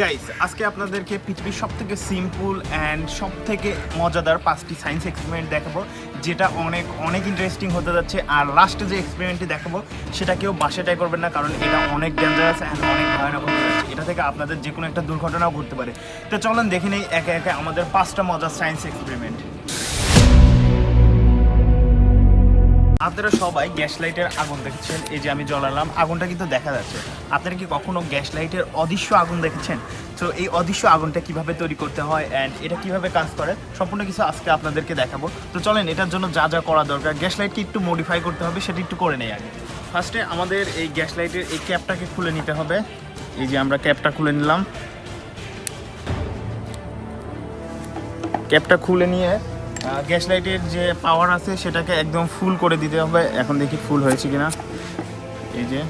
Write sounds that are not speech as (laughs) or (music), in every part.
Guys আজকে আপনাদেরকে পৃথিবীর সব থেকে সিম্পল অ্যান্ড সব থেকে মজাদার পাঁচটি সায়েন্স এক্সপেরিমেন্ট দেখাবো, যেটা অনেক অনেক ইন্টারেস্টিং হতে যাচ্ছে। আর লাস্টে যে এক্সপেরিমেন্টটি দেখাবো, সেটা কেউ বাসে ট্রাই করবেন না, কারণ এটা অনেক ডেঞ্জারাস অ্যান্ড অনেক ভয়ানক হতে যাচ্ছে। এটা থেকে আপনাদের যে কোনো একটা দুর্ঘটনাও ঘটতে পারে। তো চলেন দেখে নেই একে একে আমাদের পাঁচটা মজার সায়েন্স এক্সপেরিমেন্ট আপনারা সবাই গ্যাস লাইটের আগুন দেখেছেন। এই যে আমি জ্বলালাম আগুনটা কিন্তু দেখা যাচ্ছে। আপনারা কি কখনো গ্যাস লাইটের অদৃশ্য আগুন দেখেছেন? তো এই অদৃশ্য আগুনটা কীভাবে তৈরি করতে হয় অ্যান্ড এটা কীভাবে কাজ করে, সম্পূর্ণ কিছু আজকে আপনাদেরকে দেখাবো। তো চলেন, এটার জন্য যা যা করা দরকার, গ্যাস লাইটকে একটু মডিফাই করতে হবে, সেটা একটু করে নেই আগে। ফার্স্টে আমাদের এই গ্যাস লাইটের এই ক্যাপটাকে খুলে নিতে হবে। এই যে আমরা ক্যাপটা খুলে নিলাম। ক্যাপটা খুলে নিয়ে গ্যাস লাইটের যে পাওয়ার আছে সেটাকে একদম ফুল করে দিতে হবে। এখন দেখি ফুল হয়েছে কিনা। এই যে।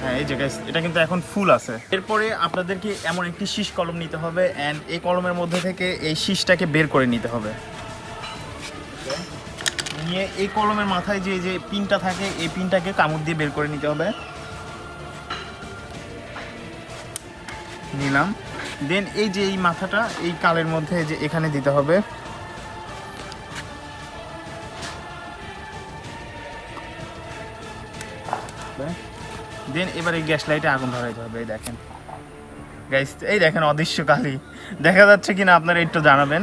হ্যাঁ এই যে guys, এটা কিন্তু এখন ফুল আছে। এরপরে আপনাদেরকে এমন একটি শীষ কলম নিতে হবে অ্যান্ড এই কলমের মধ্যে থেকে এই শীষটাকে বের করে নিতে হবে। নিয়ে এই কলমের মাথায় যে যে পিনটা থাকে এই পিনটাকে কামড় দিয়ে বের করে নিতে হবে। নিলাম। দেন এই যে এই মাথাটা, এই কালের মধ্যে যে এখানে দিতে হবে। দেন এবার এই গ্যাস লাইটে আগুন ধরাইতে হবে, এই দেখেন। গাইস এই দেখেন অদৃশ্য কালি দেখা যাচ্ছে কিনা, আপনারা একটু জানাবেন।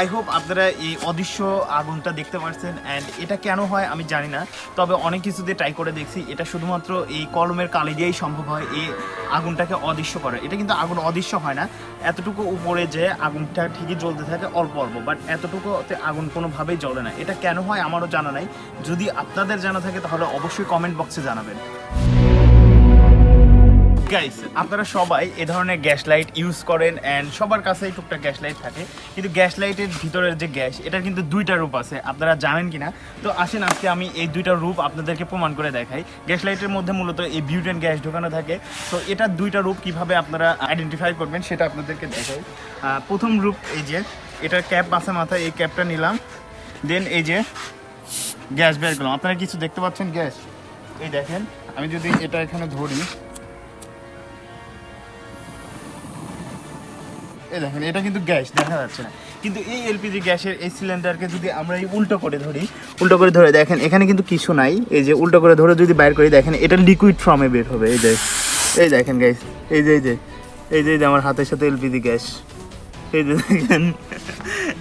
আই হোপ আপনারা এই অদৃশ্য আগুনটা দেখতে পারছেন অ্যান্ড এটা কেন হয় আমি জানি না, তবে অনেক কিছু দিয়ে ট্রাই করে দেখছি, এটা শুধুমাত্র এই কলমের কালি দিয়েই সম্ভব হয় এই আগুনটাকে অদৃশ্য করে এটা কিন্তু আগুন অদৃশ্য হয় না, এতটুকু উপরে যে আগুনটা ঠিকই জ্বলতে থাকে অল্প অল্প বাট এতটুকুতে আগুন কোনোভাবেই জ্বলে না। এটা কেন হয় আমারও জানা নাই, যদি আপনাদের জানা থাকে তাহলে অবশ্যই কমেন্ট বক্সে জানাবেন। গাইস আপনারা সবাই এ ধরনের গ্যাস লাইট ইউজ করেন অ্যান্ড সবার কাছেই টুকটাক গ্যাস লাইট থাকে। কিন্তু গ্যাস লাইটের ভিতরের যে গ্যাস, এটার কিন্তু দুইটা রূপ আছে। আপনারা জানেন কিনা? তো আসেন আজকে আমি এই দুইটা রূপ আপনাদেরকে প্রমাণ করে দেখাই। গ্যাস লাইটের মধ্যে মূলত এই বিউটেন গ্যাস ঢোকানো থাকে। তো এটার দুইটা রূপ কীভাবে আপনারা আইডেন্টিফাই করবেন সেটা আপনাদেরকে দেখাই। প্রথম রূপ এই যে এটার ক্যাপ আছে মাথায়, এই ক্যাপটা নিলাম। দেন এই যে, গ্যাস বের করলাম। আপনারা কিছু দেখতে পাচ্ছেন? গ্যাস। এই দেখেন, আমি যদি এটা এখানে ধরি দেখেন, এটা কিন্তু গ্যাস, দেখা যাচ্ছে না। কিন্তু এই এলপিজি গ্যাসের এই সিলিন্ডারকে যদি আমরা এই উল্টো করে ধরি, উল্টো করে ধরে দেখেন, এখানে কিন্তু কিছু নাই। এই যে উল্টো করে ধরে যদি বাইর করি, দেখেন, এটা লিকুইড ফর্মে বের হবে, এই যে। এই দেখেন গ্যাস এই যে এই যে এই যে আমার হাতের সাথে এলপিজি গ্যাস। এই যে দেখেন,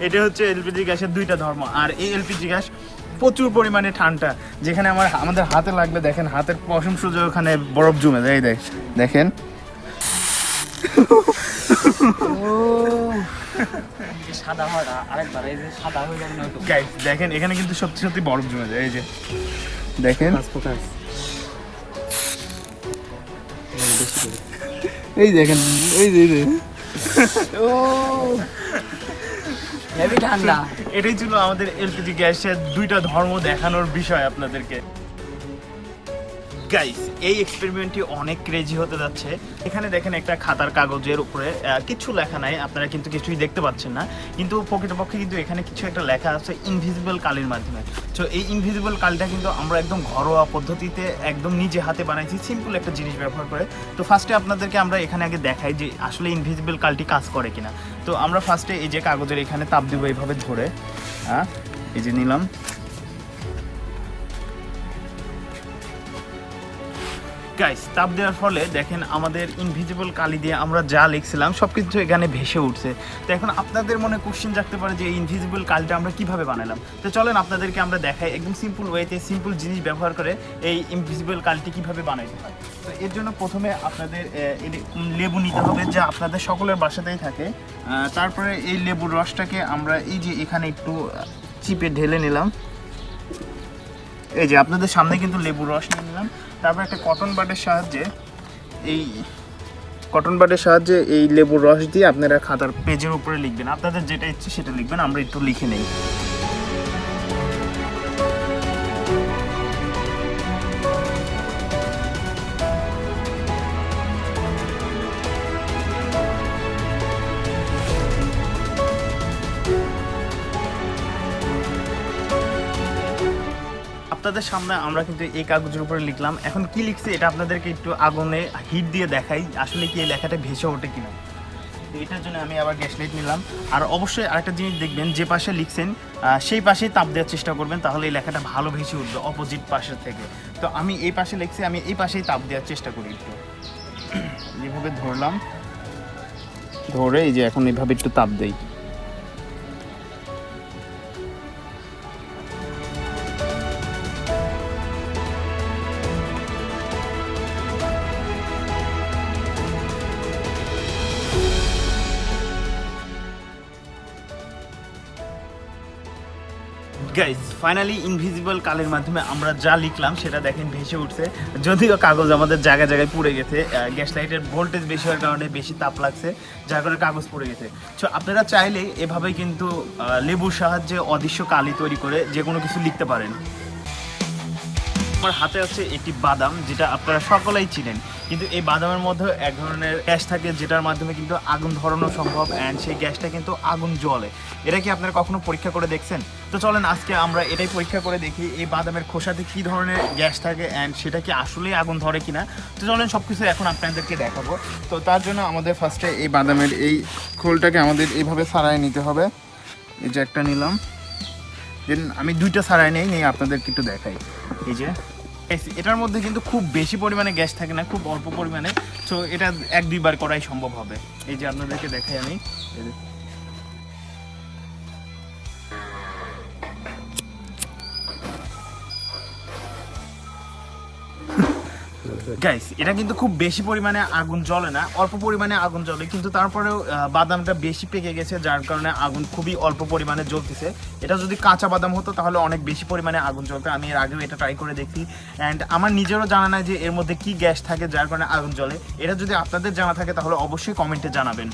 এটা হচ্ছে এলপিজি গ্যাসের দুইটা ধর্ম। আর এই এলপিজি গ্যাস প্রচুর পরিমাণে ঠান্ডা, যেখানে আমার আমাদের হাতে লাগলে দেখেন, হাতের পশম সুযোগ ওখানে বরফ জমে যায় দেখ দেখেন। সাদা হওয়াটা আরেকবার এই যে সাদা হয়ে যাবে না গাইস দেখেন এখানে কিন্তু সত্যি সত্যি বরফ জমে যায় এই যে। দেখেন। এই দেখেন এই যে যে। হেভি ঠান্ডা। এটাই ছিল আমাদের এলপিজি গ্যাসের দুইটা ধর্ম দেখানোর বিষয় আপনাদেরকে। গাইস এই এক্সপেরিমেন্টটি অনেক ক্রেজি হতে যাচ্ছে। এখানে দেখেন একটা খাতার কাগজের উপরে কিছু লেখা নাই, আপনারা কিন্তু কিছুই দেখতে পাচ্ছেন না। কিন্তু প্রকৃতপক্ষে কিন্তু এখানে কিছু একটা লেখা আছে ইনভিজিবল কালির মাধ্যমে। তো এই ইনভিজিবল কালিটা কিন্তু আমরা একদম ঘরোয়া পদ্ধতিতে একদম নিজে হাতে বানাইছি সিম্পল একটা জিনিস ব্যবহার করে। তো ফার্স্টে আপনাদেরকে আমরা এখানে আগে দেখাই যে আসলে ইনভিজিবল কালটি কাজ করে কিনা। তো আমরা ফার্স্টে এই যে কাগজের এখানে তাপ দিব এইভাবে ধরে হ্যাঁ এই যে নিলাম। গাইস তাপ দেওয়ার ফলে দেখেন আমাদের ইনভিজিবল কালি দিয়ে আমরা যা লিখছিলাম সব কিছু এখানে ভেসে উঠছে। তো এখন আপনাদের মনে কোশ্চেন জাগতে পারে যে ইনভিজিবল কালিটা আমরা কীভাবে বানালাম? তো চলেন আপনাদেরকে আমরা দেখাই একদম সিম্পল ওয়েতে সিম্পল জিনিস ব্যবহার করে এই ইনভিজিবল কালিটি কীভাবে বানাইতে হয়। তো এর জন্য প্রথমে আপনাদের লেবু নিতে হবে যা আপনাদের সকলের বাসাতেই থাকে। তারপরে এই লেবুর রসটাকে আমরা এই যে এখানে একটু চিপে ঢেলে নিলাম। এই যে আপনাদের সামনে কিন্তু লেবুর রস নিয়ে নিলাম। তারপর একটা কটন বাটের সাহায্যে এই কটন বাটের সাহায্যে এই লেবুর রস দিয়ে আপনারা খাতার পেজের উপরে লিখবেন। আপনাদের যেটা ইচ্ছে সেটা লিখবেন, আমরা একটু লিখে নেই। আপনাদের সামনে আমরা কিন্তু এই কাগজের উপরে লিখলাম। এখন কি লিখছে এটা আপনাদেরকে একটু আগুনে হিট দিয়ে দেখাই, আসলে কি এই লেখাটা ভেসে ওঠে কিনা। এটার জন্য আমি আবার গ্যাস লাইট নিলাম। আর অবশ্যই আরেকটা জিনিস দেখবেন, যে পাশে লিখছেন সেই পাশেই তাপ দেওয়ার চেষ্টা করবেন, তাহলে এই লেখাটা ভালো ভেসে উঠবে অপোজিট পাশের থেকে। তো আমি এই পাশে লিখছি, আমি এই পাশেই তাপ দেওয়ার চেষ্টা করি একটু। (clears throat) যেভাবে ধরলাম। ধরে এই যে এখন এইভাবে একটু তাপ দেই। গাইজ ফাইনালি ইনভিজিবল কালের মাধ্যমে আমরা যা লিখলাম সেটা দেখেন ভেসে উঠছে। যদিও কাগজ আমাদের জায়গায় জায়গায় পুড়ে গেছে গ্যাস লাইটের ভোল্টেজ বেশি হওয়ার কারণে বেশি তাপ লাগছে, যার কারণে কাগজ পুড়ে গেছে। সো আপনারা চাইলে এভাবে কিন্তু লেবুর সাহায্যে অদৃশ্য কালি তৈরি করে যে কোনো কিছু লিখতে পারেন। আমার হাতে আছে একটি বাদাম, যেটা আপনারা সকলেই চিনেন। কিন্তু এই বাদামের মধ্যে এক ধরনের গ্যাস থাকে, যেটার মাধ্যমে কিন্তু আগুন ধরানো সম্ভব অ্যান্ড সেই গ্যাসটা কিন্তু আগুন জ্বলে। এটা কি আপনারা কখনো পরীক্ষা করে দেখছেন? তো চলেন আজকে আমরা এটাই পরীক্ষা করে দেখি, এই বাদামের খোসাতে কি ধরনের গ্যাস থাকে অ্যান্ড সেটা কি আসলেই আগুন ধরে কিনা? তো চলেন সব কিছু এখন আপনাদেরকে দেখাবো। তো তার জন্য আমাদের ফার্স্টে এই বাদামের এই খোলটাকে আমাদের এইভাবে সারাই নিতে হবে। এই যে একটা নিলাম। দেন আমি দুইটা সারাই নেই, নিয়ে আপনাদেরকে একটু দেখাই। এই যে। এই এটার মধ্যে কিন্তু খুব বেশি পরিমাণে গ্যাস থাকে না, খুব অল্প পরিমাণে। তো এটা এক দুইবার করাই সম্ভব হবে। এই যে আপনাদেরকে দেখাই আমি। গাইস এটা কিন্তু খুব বেশি পরিমাণে আগুন জ্বলে না, অল্প পরিমাণে আগুন জ্বলে, কিন্তু তারপরেও বাদামটা বেশি পেকে গেছে, যার কারণে আগুন খুবই অল্প পরিমাণে জ্বলতেছে। এটা যদি কাঁচা বাদাম হতো, তাহলে অনেক বেশি পরিমাণে আগুন জ্বলতো। আমি এর আগেও এটা ট্রাই করে দেখি অ্যান্ড আমার নিজেরও জানা নাই যে এর মধ্যে কি গ্যাস থাকে, যার কারণে আগুন জ্বলে। এটা যদি আপনাদের জানা থাকে, তাহলে অবশ্যই কমেন্টে জানাবেন।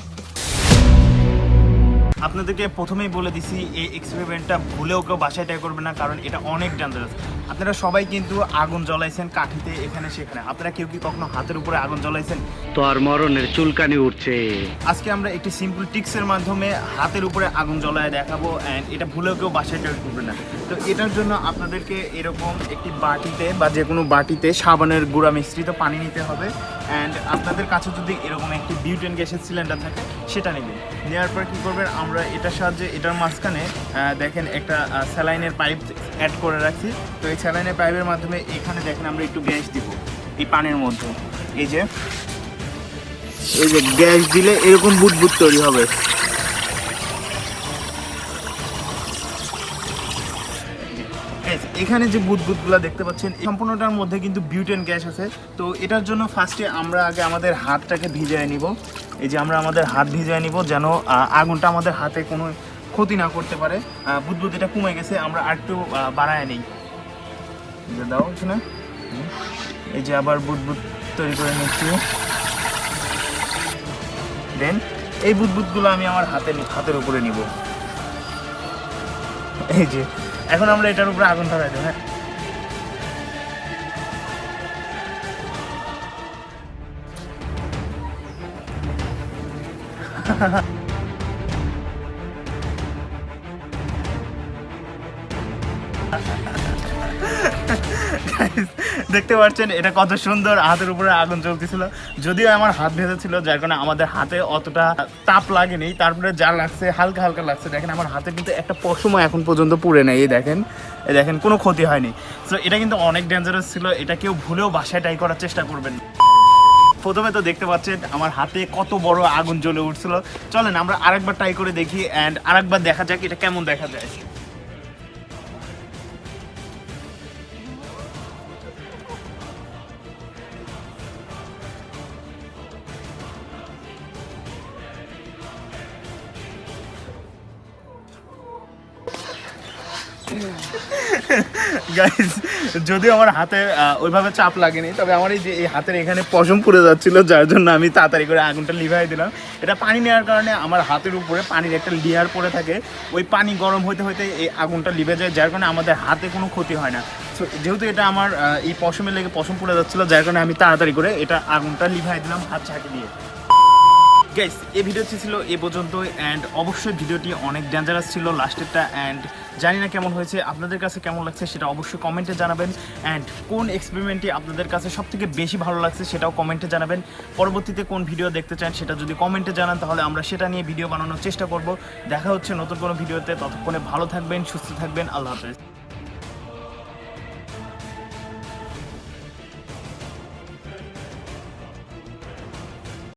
আপনাদেরকে প্রথমেই বলে দিছি এই এক্সপেরিমেন্টটা ভুলেও কেউ বাসায় ট্রাই করবে না কারণ এটা অনেক ডেঞ্জারাস আপনারা সবাই কিন্তু আগুন জ্বলাইছেন কাঠিতে এখানে সেখানে। আপনারা কেউ কি কখনো হাতের উপরে আগুন জ্বলাইছেন? তো আর মরণের চুলকানি উঠছে। আজকে আমরা একটি সিম্পল টিক্সের মাধ্যমে হাতের উপরে আগুন জ্বলায় দেখাবো অ্যান্ড এটা ভুলেও কেউ বাসায় ট্রাই করবে না। তো এটার জন্য আপনাদেরকে এরকম একটি বাটিতে বা যে কোনো বাটিতে সাবানের গুঁড়া মিশ্রিত পানি নিতে হবে অ্যান্ড আপনাদের কাছে যদি এরকম একটি বিউটেন গ্যাসের সিলিন্ডার থাকে সেটা নেবেন। নেওয়ার পর কী করবেন আমরা এটার সাহায্যে, এটার মাঝখানে দেখেন একটা স্যালাইনের পাইপ অ্যাড করে রাখছি। তো এই স্যালাইনের পাইপের মাধ্যমে এখানে দেখেন আমরা একটু গ্যাস দিব এই পানের মধ্যে। এই যে এই যে গ্যাস দিলে এরকম বুট বুদবুদ তৈরি হবে। এখানে যে বুদবুদগুলো দেখতে পাচ্ছেন সম্পূর্ণটার মধ্যে কিন্তু বিউটেন গ্যাস আছে। তো এটার জন্য ফার্স্টে আমরা আগে আমাদের হাতটাকে ভিজিয়ে নিব। এই যে আমরা আমাদের হাত ভিজিয়ে নিব যেন আগুনটা আমাদের হাতে কোনো ক্ষতি না করতে পারে। বুদবুদ এটা কমে গেছে, আমরা আর একটু বাড়ায় নিই। দাও হুম। এই যে আবার বুদবুদ তৈরি করে নিচ্ছি। দেন এই বুদবুদগুলো আমি আমার হাতে, হাতের উপরে নিব। এই যে এখন আমরা এটার উপরে আগুন ধরাই দেবো হ্যাঁ। Guys, (laughs) দেখতে পাচ্ছেন, এটা কত সুন্দর হাতের উপরে আগুন জ্বলতেছিল। যদিও আমার হাত ভেজেছিল, যার কারণে আমাদের হাতে অতটা তাপ লাগেনি। তারপরে যা লাগছে, হালকা হালকা লাগছে। দেখেন, আমার হাতে কিন্তু একটা পশমও এখন পর্যন্ত পুড়ে নেই দেখেন। এই দেখেন, কোনো ক্ষতি হয়নি। সো এটা কিন্তু অনেক ডেঞ্জারাস ছিল। এটা কেউ ভুলেও বাসায় ট্রাই করার চেষ্টা করবেন। প্রথমে তো দেখতে পাচ্ছেন, আমার হাতে কত বড় আগুন জ্বলে উঠছিল। চলেন, আমরা আরেকবার ট্রাই করে দেখি অ্যান্ড আরেকবার দেখা যাক এটা কেমন দেখা যায়। (laughs) গাইজ যদিও আমার হাতে ওইভাবে চাপ লাগেনি, তবে আমার এই যে, এই হাতের এখানে পশম পুড়ে যাচ্ছিল, যার জন্য আমি তাড়াতাড়ি করে আগুনটা লিভাই দিলাম। এটা পানি নেওয়ার কারণে আমার হাতের উপরে পানির একটা লেয়ার পড়ে থাকে। ওই পানি গরম হতে হতে এই আগুনটা লিভে যায়, যার কারণে আমাদের হাতে কোনো ক্ষতি হয় না। যেহেতু এটা আমার এই পশমে লেগে পশম পুড়ে যাচ্ছিল, যার কারণে আমি তাড়াতাড়ি করে এটা আগুনটা লিভাই দিলাম হাত ছাঁকি দিয়ে। গাইস এই ভিডিওটি ছিল এ পর্যন্ত অ্যান্ড অবশ্যই ভিডিওটি অনেক ডেঞ্জারাস ছিল লাস্টেরটা অ্যান্ড জানি না কেমন হয়েছে, আপনাদের কাছে কেমন লাগছে সেটা অবশ্যই কমেন্টে জানাবেন অ্যান্ড কোন এক্সপেরিমেন্টটি আপনাদের কাছে সব থেকে বেশি ভালো লাগছে সেটাও কমেন্টে জানাবেন, পরবর্তীতে কোন ভিডিও দেখতে চান সেটা যদি কমেন্টে জানান, তাহলে আমরা সেটা নিয়ে ভিডিও বানানোর চেষ্টা করব, দেখা হচ্ছে নতুন কোনো ভিডিওতে ততক্ষণে ভালো থাকবেন, সুস্থ থাকবেন, আল্লাহ হাফেজ।